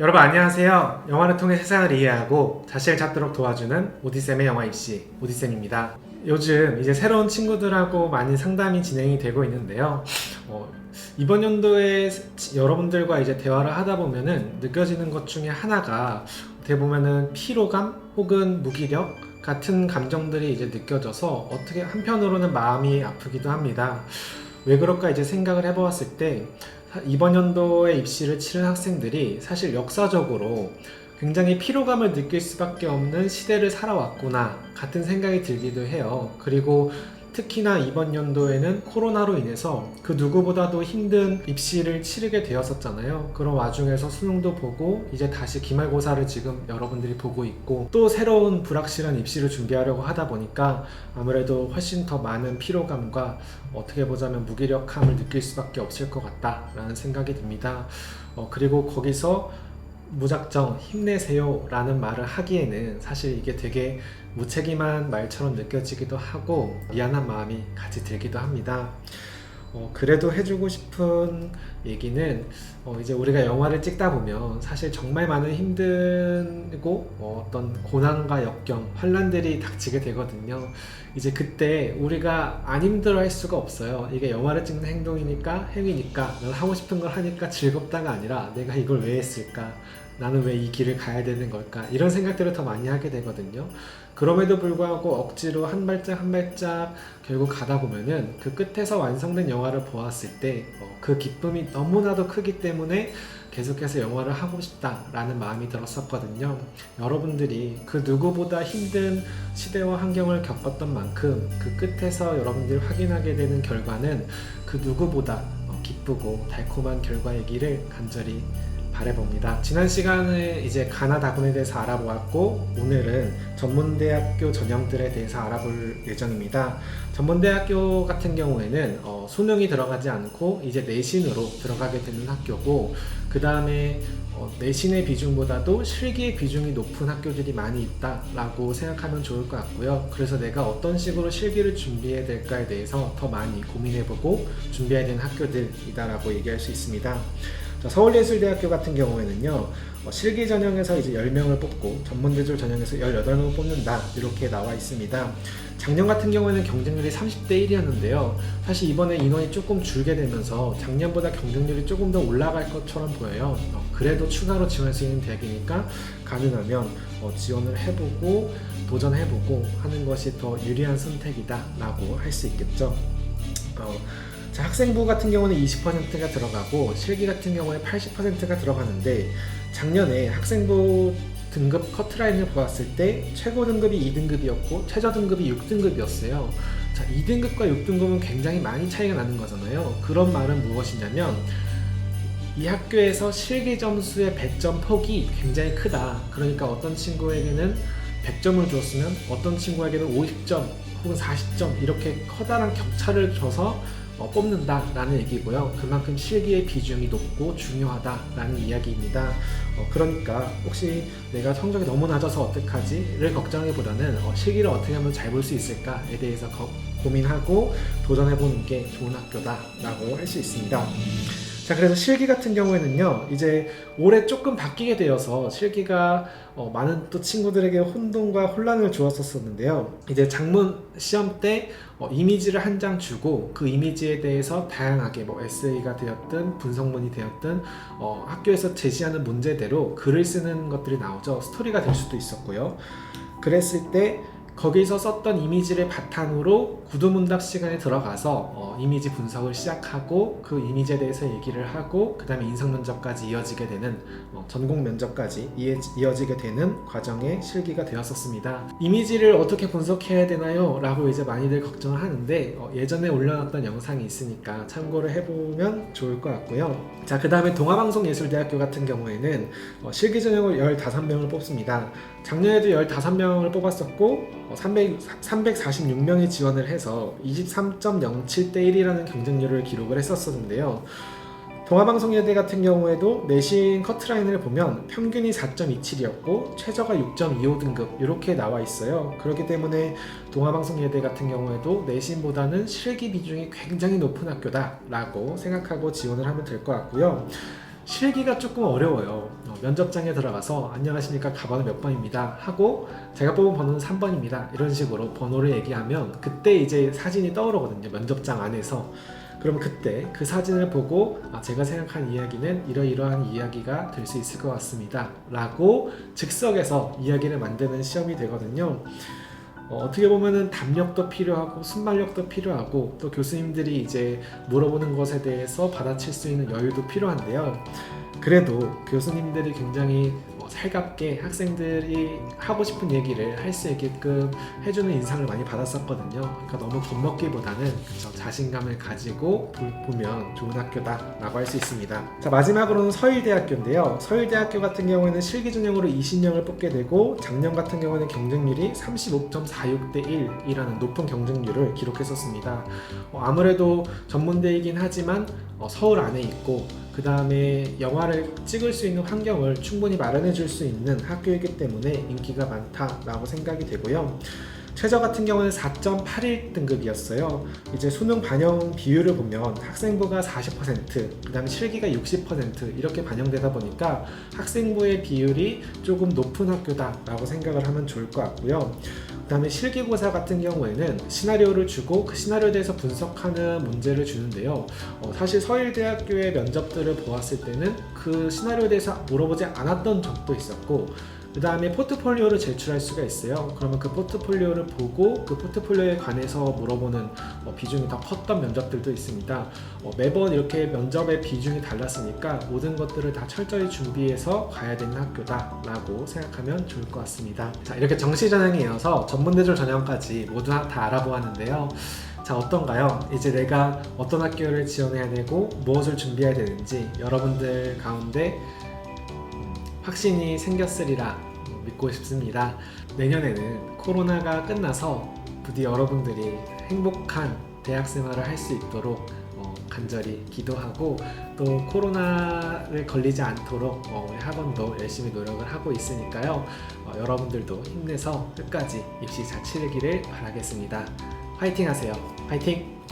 여러분 안녕하세요. 영화를 통해 세상을 이해하고 자신을 찾도록 도와주는 오디쌤의 영화 입시 오디쌤입니다. 요즘 이제 새로운 친구들하고 많이 상담이 진행이 되고 있는데요. 어, 이번 연도에 여러분들과 이제 대화를 하다 보면은 느껴지는 것 중에 하나가 어떻게 보면은 피로감 혹은 무기력 같은 감정들이 이제 느껴져서 어떻게 한편으로는 마음이 아프기도 합니다. 왜 그럴까 이제 생각을 해보았을 때 이번 연도에 입시를 치른 학생들이 사실 역사적으로 굉장히 피로감을 느낄 수밖에 없는 시대를 살아왔구나 같은 생각이 들기도 해요. 그리고 특히나 이번 연도에는 코로나로 인해서 그 누구보다도 힘든 입시를 치르게 되었었잖아요. 그런 와중에서 수능도 보고 이제 다시 기말고사를 지금 여러분들이 보고 있고 또 새로운 불확실한 입시를 준비하려고 하다 보니까 아무래도 훨씬 더 많은 피로감과 어떻게 보자면 무기력함을 느낄 수밖에 없을 것 같다라는 생각이 듭니다. 어, 그리고 거기서 무작정 힘내세요 라는 말을 하기에는 사실 이게 되게 무책임한 말처럼 느껴지기도 하고 미안한 마음이 같이 들기도 합니다. 어, 그래도 해주고 싶은 얘기는 어, 이제 우리가 영화를 찍다 보면 사실 정말 많은 힘들고 어, 어떤 고난과 역경, 환란들이 닥치게 되거든요. 이제 그때 우리가 안 힘들어 할 수가 없어요. 이게 영화를 찍는 행동이니까 행위니까 난 하고 싶은 걸 하니까 즐겁다가 아니라 내가 이걸 왜 했을까? 나는 왜 이 길을 가야 되는 걸까? 이런 생각들을 더 많이 하게 되거든요. 그럼에도 불구하고 억지로 한 발짝 한 발짝 결국 가다 보면은 그 끝에서 완성된 영화를 보았을 때 그 기쁨이 너무나도 크기 때문에 계속해서 영화를 하고 싶다라는 마음이 들었었거든요. 여러분들이 그 누구보다 힘든 시대와 환경을 겪었던 만큼 그 끝에서 여러분들이 확인하게 되는 결과는 그 누구보다 어, 기쁘고 달콤한 결과이기를 간절히 바래봅니다. 지난 시간에 이제 가나 다군에 대해서 알아보았고 오늘은 전문대학교 전형들에 대해서 알아볼 예정입니다. 전문대학교 같은 경우에는 어, 수능이 들어가지 않고 이제 내신으로 들어가게 되는 학교고 그 다음에 어, 내신의 비중보다도 실기의 비중이 높은 학교들이 많이 있다라고 생각하면 좋을 것 같고요. 그래서 내가 어떤 식으로 실기를 준비해야 될까에 대해서 더 많이 고민해보고 준비해야 되는 학교들이다라고 얘기할 수 있습니다. 자, 서울예술대학교 같은 경우에는요, 어, 실기 전형에서 이제 10명을 뽑고 전문대졸 전형에서 18명을 뽑는다 이렇게 나와 있습니다. 작년 같은 경우에는 경쟁률이 30대 1이었는데요. 사실 이번에 인원이 조금 줄게 되면서 작년보다 경쟁률이 조금 더 올라갈 것처럼 보여요. 어, 그래도 추가로 지원할 수 있는 대학이니까 가능하면 어, 지원을 해보고 도전해보고 하는 것이 더 유리한 선택이다라고 할 수 있겠죠. 어, 자, 학생부 같은 경우는 20%가 들어가고 실기 같은 경우에 80%가 들어가는데 작년에 학생부 등급 커트라인을 보았을 때 최고 등급이 2등급이었고 최저 등급이 6등급이었어요. 자, 2등급과 6등급은 굉장히 많이 차이가 나는 거잖아요. 그런 말은 무엇이냐면 이 학교에서 실기 점수의 배점 폭이 굉장히 크다. 그러니까 어떤 친구에게는 100점을 줬으면 어떤 친구에게는 50점 혹은 40점 이렇게 커다란 격차를 줘서 어, 뽑는다라는 얘기고요. 그만큼 실기의 비중이 높고 중요하다라는 이야기입니다. 어, 그러니까 혹시 내가 성적이 너무 낮아서 어떡하지를 걱정하기보다는 어, 실기를 어떻게 하면 잘 볼 수 있을까에 대해서 거, 고민하고 도전해보는 게 좋은 학교다라고 할 수 있습니다. 자, 그래서 실기 같은 경우에는요, 이제 올해 조금 바뀌게 되어서 실기가 어, 많은 또 친구들에게 혼동과 혼란을 주었었는데요. 이제 작문 시험 때 어, 이미지를 한 장 주고 그 이미지에 대해서 다양하게 뭐 에세이가 되었든 분석문이 되었든 어, 학교에서 제시하는 문제대로 글을 쓰는 것들이 나오죠. 스토리가 될 수도 있었고요. 그랬을 때 거기서 썼던 이미지를 바탕으로 구두문답 시간에 들어가서 어, 이미지 분석을 시작하고 그 이미지에 대해서 얘기를 하고 그 다음에 인성 면접까지 이어지게 되는 어, 전공 면접까지 이어, 이어지게 되는 과정의 실기가 되었었습니다. 이미지를 어떻게 분석해야 되나요? 라고 이제 많이들 걱정을 하는데 어, 예전에 올려놨던 영상이 있으니까 참고를 해보면 좋을 것 같고요. 자, 그 다음에 동아방송예술대학교 같은 경우에는 어, 실기 전형을 15명을 뽑습니다. 작년에도 15명을 뽑았었고 300, 346명이 지원을 해서 23.07대 1이라는 경쟁률을 기록을 했었었는데요. 동아방송예대 같은 경우에도 내신 커트라인을 보면 평균이 4.27이었고 최저가 6.25등급 이렇게 나와 있어요. 그렇기 때문에 동아방송예대 같은 경우에도 내신보다는 실기 비중이 굉장히 높은 학교다라고 생각하고 지원을 하면 될 것 같고요. 실기가 조금 어려워요. 어, 면접장에 들어가서 안녕하십니까 가번호 몇 번입니다 하고 제가 뽑은 번호는 3번입니다. 이런 식으로 번호를 얘기하면 그때 이제 사진이 떠오르거든요 면접장 안에서. 그럼 그때 그 사진을 보고 아, 제가 생각한 이야기는 이러이러한 이야기가 될 수 있을 것 같습니다 라고 즉석에서 이야기를 만드는 시험이 되거든요 어, 어떻게 보면은 담력도 필요하고 순발력도 필요하고 또 교수님들이 이제 물어보는 것에 대해서 받아칠 수 있는 여유도 필요한데요. 그래도 교수님들이 굉장히 어, 살갑게 학생들이 하고 싶은 얘기를 할 수 있게끔 해주는 인상을 많이 받았었거든요. 그러니까 너무 겁먹기보다는 그쵸, 자신감을 가지고 보- 보면 좋은 학교다라고 할 수 있습니다. 자 마지막으로는 서울대학교인데요. 서울대학교 같은 경우에는 실기 전형으로 20명을 뽑게 되고 작년 같은 경우에는 경쟁률이 35.46대 1이라는 높은 경쟁률을 기록했었습니다. 어, 아무래도 전문대이긴 하지만 어, 서울 안에 있고 그 다음에 영화를 찍을 수 있는 환경을 충분히 마련해 줄 수 있는 학교이기 때문에 인기가 많다라고 생각이 되고요. 최저 같은 경우는 4.81 등급이었어요. 이제 수능 반영 비율을 보면 학생부가 40%, 그 다음에 실기가 60% 이렇게 반영되다 보니까 학생부의 비율이 조금 높은 학교다라고 생각을 하면 좋을 것 같고요. 그 다음에 실기고사 같은 경우에는 시나리오를 주고 그 시나리오에 대해서 분석하는 문제를 주는데요. 어, 사실 서울대학교의 면접들을 보았을 때는 그 시나리오에 대해서 물어보지 않았던 적도 있었고 그 다음에 포트폴리오를 제출할 수가 있어요. 그러면 그 포트폴리오를 보고 그 포트폴리오에 관해서 물어보는 어, 비중이 더 컸던 면접들도 있습니다. 어, 매번 이렇게 면접의 비중이 달랐으니까 모든 것들을 다 철저히 준비해서 가야 되는 학교다라고 생각하면 좋을 것 같습니다. 자, 이렇게 정시 전형에 이어서 전문대졸 전형까지 모두 다 알아보았는데요. 자 어떤가요? 이제 내가 어떤 학교를 지원해야 되고 무엇을 준비해야 되는지 여러분들 가운데 음, 확신이 생겼으리라 믿고 싶습니다. 내년에는 코로나가 끝나서 부디 여러분들이 행복한 대학 생활을 할 수 있도록 어, 간절히 기도하고 또 코로나를 걸리지 않도록 어, 우리 학원도 열심히 노력을 하고 있으니까요. 어, 여러분들도 힘내서 끝까지 입시 잘 치르기를 바라겠습니다. 화이팅 하세요. 화이팅!